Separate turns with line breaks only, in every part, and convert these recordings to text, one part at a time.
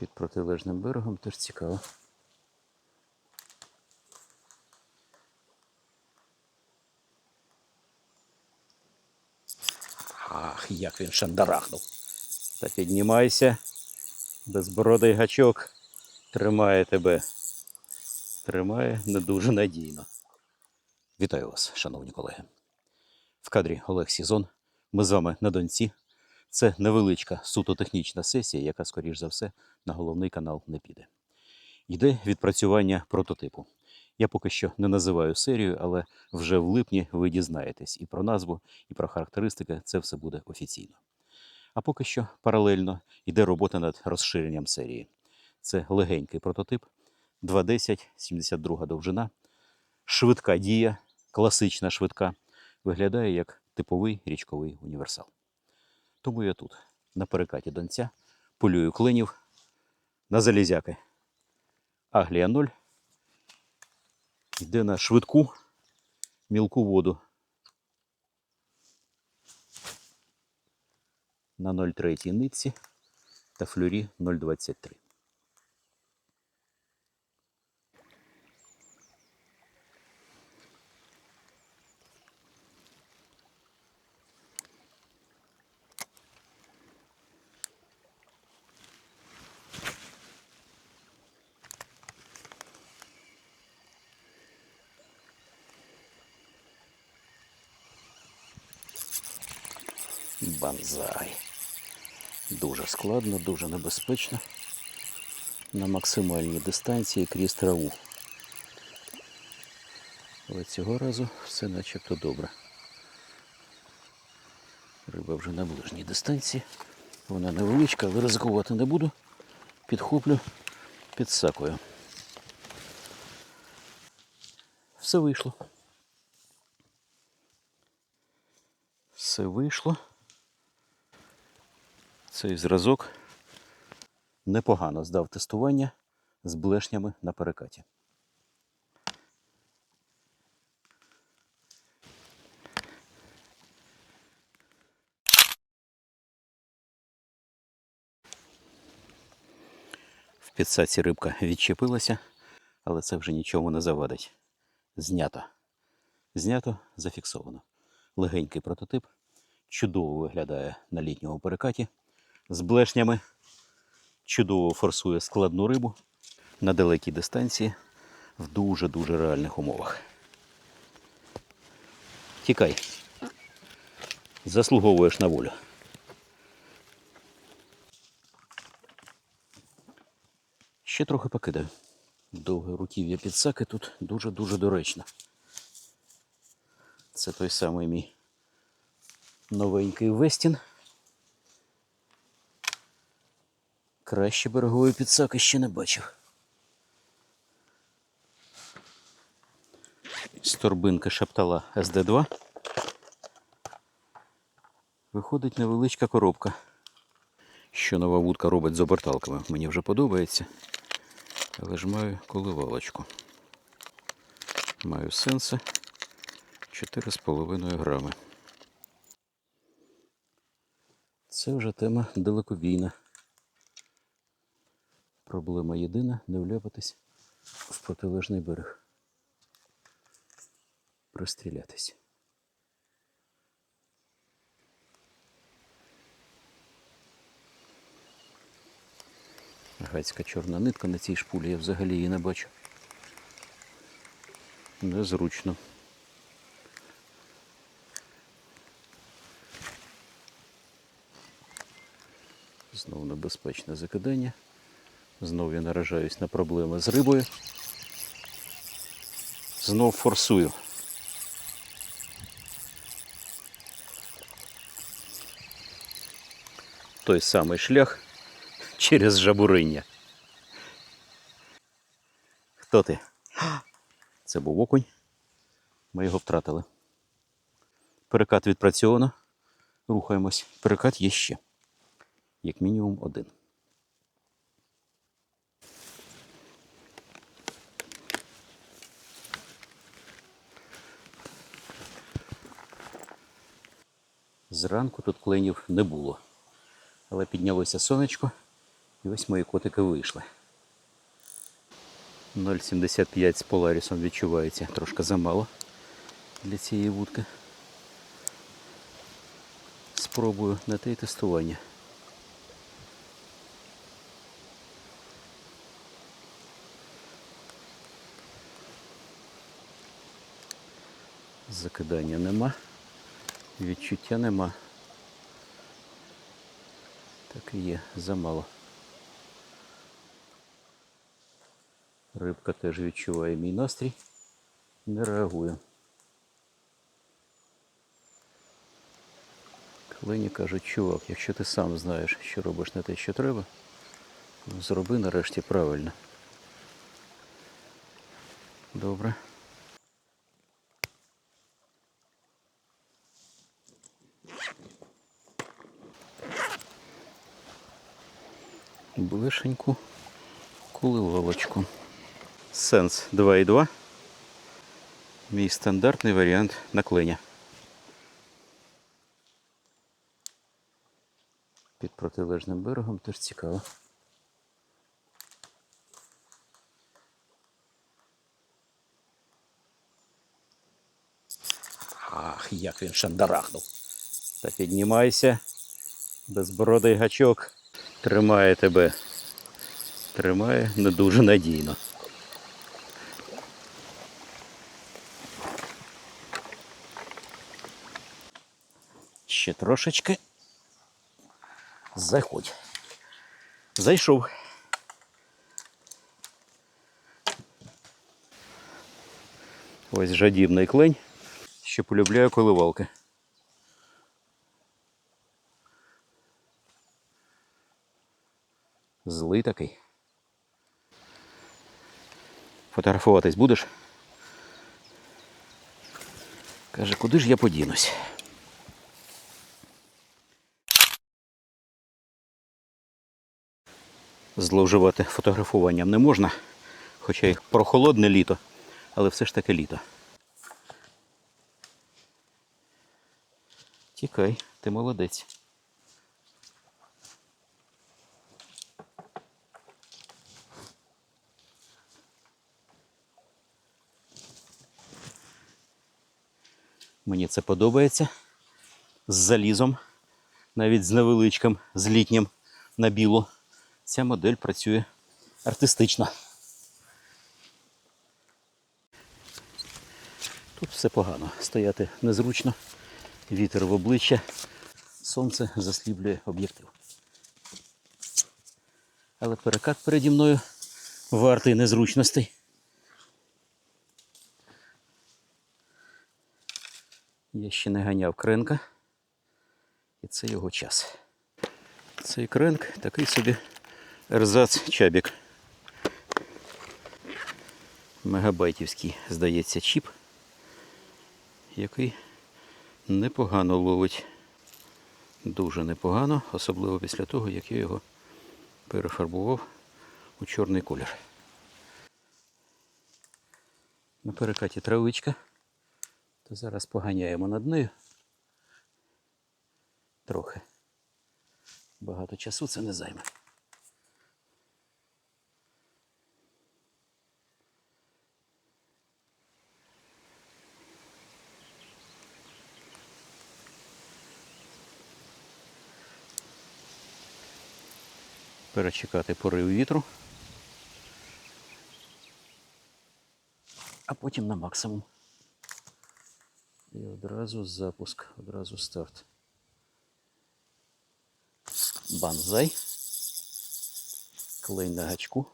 Під протилежним берегом теж цікаво. Ах, як він шандарахнув. Та піднімайся. Безбородий гачок тримає тебе. Тримає не дуже надійно. Вітаю вас, шановні колеги. В кадрі Олег Сізон. Ми з вами на донці. Це невеличка суто технічна сесія, яка, скоріш за все, на головний канал не піде. Йде відпрацювання прототипу. Я поки що не називаю серію, але вже в липні ви дізнаєтесь і про назву, і про характеристики. Це все буде офіційно. А поки що паралельно йде робота над розширенням серії. Це легенький прототип 2.10, 72 довжина, швидка дія, класична швидка, виглядає як типовий річковий універсал. Тому я тут, на перекаті донця, полюю клинів на залізяки. Аглія 0 йде на швидку мілку воду на 0,3 нитці та флюрі 0,23. Банзай. Дуже складно, дуже небезпечно. На максимальній дистанції крізь траву. Але цього разу все начебто добре. Риба вже на ближній дистанції. Вона невеличка, але ризикувати не буду. Підхоплю підсакую. Все вийшло. Все вийшло. Цей зразок непогано здав тестування з блешнями на перекаті. В підсаці рибка відчепилася, але це вже нічому не завадить. Знято. Знято, зафіксовано. Легенький прототип. Чудово виглядає на літньому перекаті з блешнями. Чудово форсує складну рибу на далекій дистанції в дуже-дуже реальних умовах. Тікай. Заслуговуєш на волю. Ще трохи покидаю. Довге руків'я підсаки тут дуже-дуже доречно. Це той самий мій новенький Вестін. Краще берегової підсаки ще не бачив. З торбинки шептала СД2. Виходить невеличка коробка. Що нова вудка робить з оберталками. Мені вже подобається. Але ж маю коливалочку. Маю сенси 4,5 грами. Це вже тема далекобійна. Проблема єдина не вляпатись в протилежний берег. Пристрілятись. Гацька чорна нитка на цій шпулі, я взагалі її не бачу. Незручно. Знову небезпечне закидання. Знов я наражаюсь на проблеми з рибою. Знов форсую. Той самий шлях через жабуриння. Хто ти? Це був окунь. Ми його втратили. Перекат відпрацьовано. Рухаємось. Перекат є ще. Як мінімум один. Зранку тут кленів не було. Але піднялося сонечко І ось мої котики вийшли. 0,75 з поларісом відчувається трошки замало для цієї вудки. Спробую на те тестування. Закидання нема, відчуття нема. Так і є, замало. Рибка теж відчуває мій настрій, не реагує. Клині кажуть, чувак, якщо ти сам знаєш, що робиш не те, що треба, зроби нарешті правильно. Добре. Блишеньку куливалочку. Сенс 2.2. Мій стандартний варіант накленя. Під протилежним берегом теж цікаво. Ах, як він шандарахнув. Та піднімайся. Безбородий гачок тримає тебе. Тримає не дуже надійно. Ще трошечки. Заходь. Зайшов. Ось жадібний клень, що полюбляю коливалки. Злий такий. Фотографуватись будеш? Каже, куди ж я подінусь? Зловживати фотографуванням не можна, хоча й прохолодне літо, але все ж таки літо. Тікай, ти молодець. Мені це подобається. З залізом, навіть з невеличким, з літнім на білу. Ця модель працює артистично. Тут все погано. Стояти незручно, вітер в обличчя, сонце засліплює об'єктив. Але перекат переді мною вартий незручностей. Я ще не ганяв кренка, і це його час. Цей кренк такий собі ерзац чабік. Мегабайтівський, здається, чіп, який непогано ловить. Дуже непогано, особливо після того, як я його перефарбував у чорний колір. На перекаті травичка. То зараз поганяємо над нею. Трохи. Багато часу це не займе. Перечекати порив вітру. А потім на максимум. І одразу запуск, одразу старт. Банзай. Клей на гачку.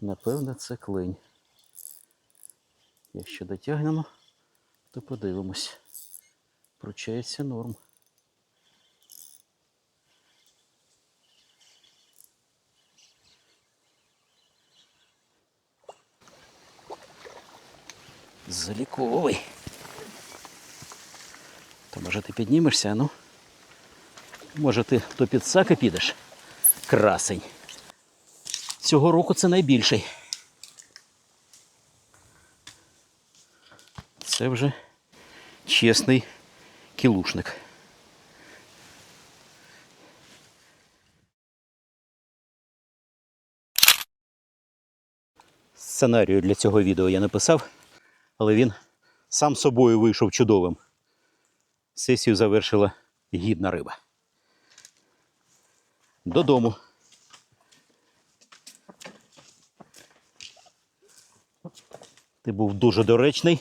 Напевно, це клень. Якщо дотягнемо, то подивимось. Пручається норм. заліковий. То може ти піднімешся, ну? Може ти до підсака підеш? Красень. Цього року це найбільший. Це вже чесний кілушник. Сценарію для цього відео я написав але він сам собою вийшов чудовим. Сесію завершила гідна риба. Додому. Ти був дуже доречний.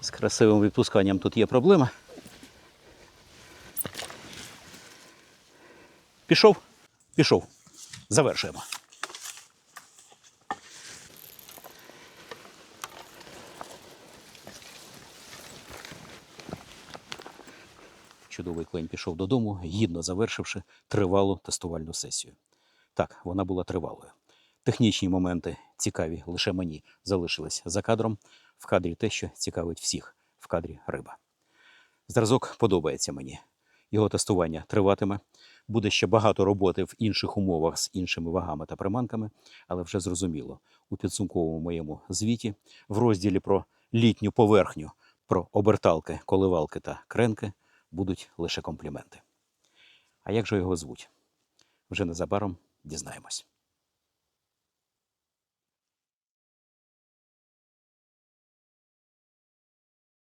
З красивим відпусканням тут є проблема. Пішов? Пішов. Завершуємо. Чудовий клень пішов додому, гідно завершивши тривалу тестувальну сесію. Так, вона була тривалою. Технічні моменти цікаві лише мені залишились за кадром. В кадрі те, що цікавить всіх. В кадрі риба. Зразок подобається мені. Його тестування триватиме. Буде ще багато роботи в інших умовах з іншими вагами та приманками, але вже зрозуміло, у підсумковому моєму звіті, в розділі про літню поверхню, про оберталки, коливалки та кренки будуть лише компліменти. А як же його звуть? Вже незабаром дізнаємось.